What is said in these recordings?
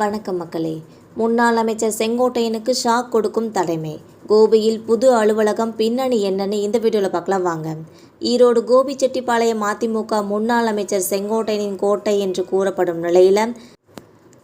வணக்கம் மக்களே. முன்னாள் அமைச்சர் செங்கோட்டையனுக்கு ஷாக் கொடுக்கும் தலைமை கோபியில் புது அலுவலகம் பின்னணி என்னன்னு இந்த வீடியோவில் பார்க்கலாம் வாங்க. ஈரோடு கோபிச்செட்டிப்பாளையம் அதிமுக முன்னாள் அமைச்சர் செங்கோட்டையனின் கோட்டை என்று கூறப்படும் நிலையில்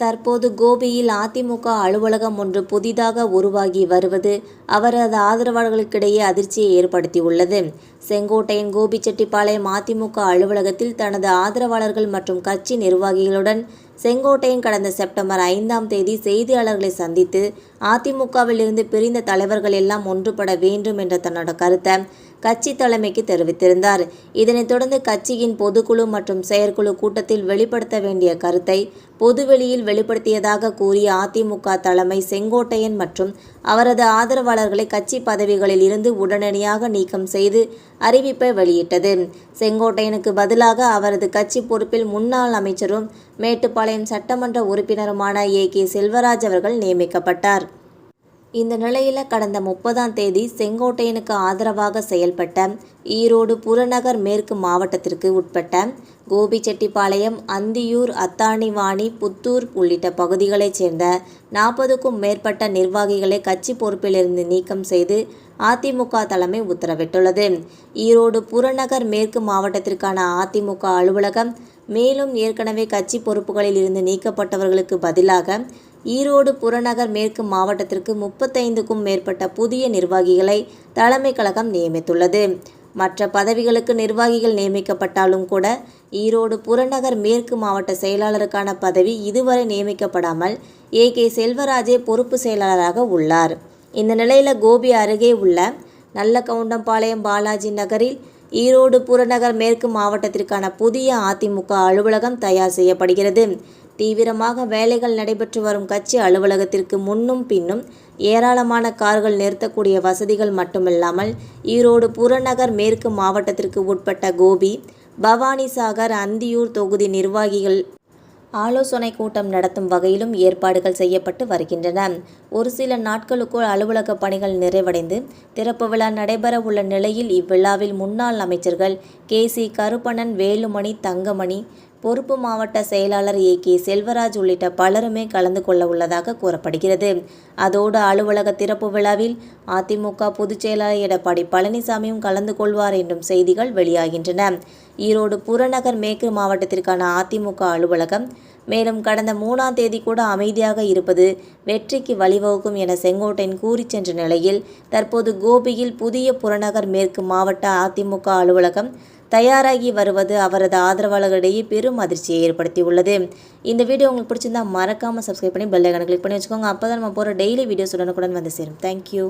தற்போது கோபியில் அதிமுக அலுவலகம் ஒன்று புதிதாக உருவாகி வருவது அவரது ஆதரவாளர்களுக்கிடையே அதிர்ச்சியை ஏற்படுத்தியுள்ளது. செங்கோட்டையன் கோபிச்செட்டிப்பாளையம் அதிமுக அலுவலகத்தில் தனது ஆதரவாளர்கள் மற்றும் கட்சி நிர்வாகிகளுடன் செங்கோட்டையன் கடந்த செப்டம்பர் ஐந்தாம் தேதி செய்தியாளர்களை சந்தித்து அதிமுகவில் இருந்து பிரிந்த தலைவர்கள் எல்லாம் ஒன்றுபட வேண்டும் என்ற தன்னோட கருத்தை கட்சி தலைமைக்கு தெரிவித்திருந்தார். இதனைத் தொடர்ந்து கட்சியின் பொதுக்குழு மற்றும் செயற்குழு கூட்டத்தில் வெளிப்படுத்த வேண்டிய கருத்தை பொதுவெளியில் வெளிப்படுத்தியதாக கூறிய அதிமுக தலைமை செங்கோட்டையன் மற்றும் அவரது ஆதரவாளர்களை கட்சி பதவிகளில் இருந்து உடனடியாக நீக்கம் செய்து அறிவிப்பை வெளியிட்டது. செங்கோட்டையனுக்கு பதிலாக அவரது கட்சி பொறுப்பில் முன்னாள் அமைச்சரும் மேட்டுப்பாளையம் சட்டமன்ற உறுப்பினருமான ஏ கே செல்வராஜ் அவர்கள் நியமிக்கப்பட்டார். இந்த நிலையில் கடந்த முப்பதாம் தேதி செங்கோட்டையனுக்கு ஆதரவாக செயல்பட்ட ஈரோடு புறநகர் மேற்கு மாவட்டத்திற்கு உட்பட்ட கோபிச்செட்டிப்பாளையம் அந்தியூர் அத்தாணிவாணி புத்தூர் உள்ளிட்ட பகுதிகளைச் சேர்ந்த நாற்பதுக்கும் மேற்பட்ட நிர்வாகிகளை கட்சி பொறுப்பிலிருந்து நீக்கம் செய்து அதிமுக தலைமை உத்தரவிட்டுள்ளது. ஈரோடு புறநகர் மேற்கு மாவட்டத்திற்கான அதிமுக அலுவலகம் மேலும் ஏற்கனவே கட்சி பொறுப்புகளில் இருந்து நீக்கப்பட்டவர்களுக்கு பதிலாக ஈரோடு புறநகர் மேற்கு மாவட்டத்திற்கு முப்பத்தைந்துக்கும் மேற்பட்ட புதிய நிர்வாகிகளை தலைமை கழகம் நியமித்துள்ளது. மற்ற பதவிகளுக்கு நிர்வாகிகள் நியமிக்கப்பட்டாலும் கூட ஈரோடு புறநகர் மேற்கு மாவட்ட செயலாளருக்கான பதவி இதுவரை நியமிக்கப்படாமல் ஏ. கே. செல்வராஜே பொறுப்பு செயலாளராக உள்ளார். இந்த நிலையில் கோபி அருகே உள்ள நல்ல கவுண்டம்பாளையம் பாலாஜி நகரில் ஈரோடு புறநகர் மேற்கு மாவட்டத்திற்கான புதிய அதிமுக அலுவலகம் தயார் செய்யப்படுகிறது. தீவிரமாக வேலைகள் நடைபெற்று வரும் கட்சி அலுவலகத்திற்கு முன்னும் பின்னும் ஏராளமான கார்கள் நிறுத்தக்கூடிய வசதிகள் மட்டுமில்லாமல் ஈரோடு புறநகர் மேற்கு மாவட்டத்திற்கு உட்பட்ட கோபி பவானிசாகர் அந்தியூர் தொகுதி நிர்வாகிகள் ஆலோசனை கூட்டம் நடத்தும் வகையிலும் ஏற்பாடுகள் செய்யப்பட்டு வருகின்றன. ஒரு சில நாட்களுக்குள் அலுவலக பணிகள் நிறைவடைந்து திறப்பு விழா நடைபெற உள்ள நிலையில் இவ்விழாவில் முன்னாள் அமைச்சர்கள் கே சி கருப்பணன் வேலுமணி தங்கமணி பொறுப்பு மாவட்ட செயலாளர் ஏ. கே. செல்வராஜ் உள்ளிட்ட பலருமே கலந்து கொள்ள உள்ளதாக கூறப்படுகிறது. அதோடு அலுவலக திறப்பு விழாவில் அதிமுக பொதுச் செயலாளர் எடப்பாடி பழனிசாமியும் கலந்து கொள்வார் என்றும் செய்திகள் வெளியாகின்றன. ஈரோடு புறநகர் மேற்கு மாவட்டத்திற்கான அதிமுக அலுவலகம் மேலும் கடந்த மூணாம் தேதி கூட அமைதியாக இருப்பது வெற்றிக்கு வழிவகுக்கும் என செங்கோட்டையன் கூறி சென்ற நிலையில் தற்போது கோபியில் புதிய புறநகர் மேற்கு மாவட்ட அதிமுக அலுவலகம் தயாராகி வருவது அவரது ஆதரவாளர்களிடையே பெரும் அதிர்ச்சியை ஏற்படுத்தியுள்ளது. இந்த வீடியோ உங்களுக்கு பிடிச்சிருந்தா மறக்காமல் சப்ஸ்கிரைப் பண்ணி பெல் ஐக்கனை கிளிக் பண்ணி வச்சுக்கோங்க. அப்போ தான் நம்ம போகிற டெய்லி வீடியோஸ் உடனுக்குடன் வந்து சேரும். தேங்க்யூ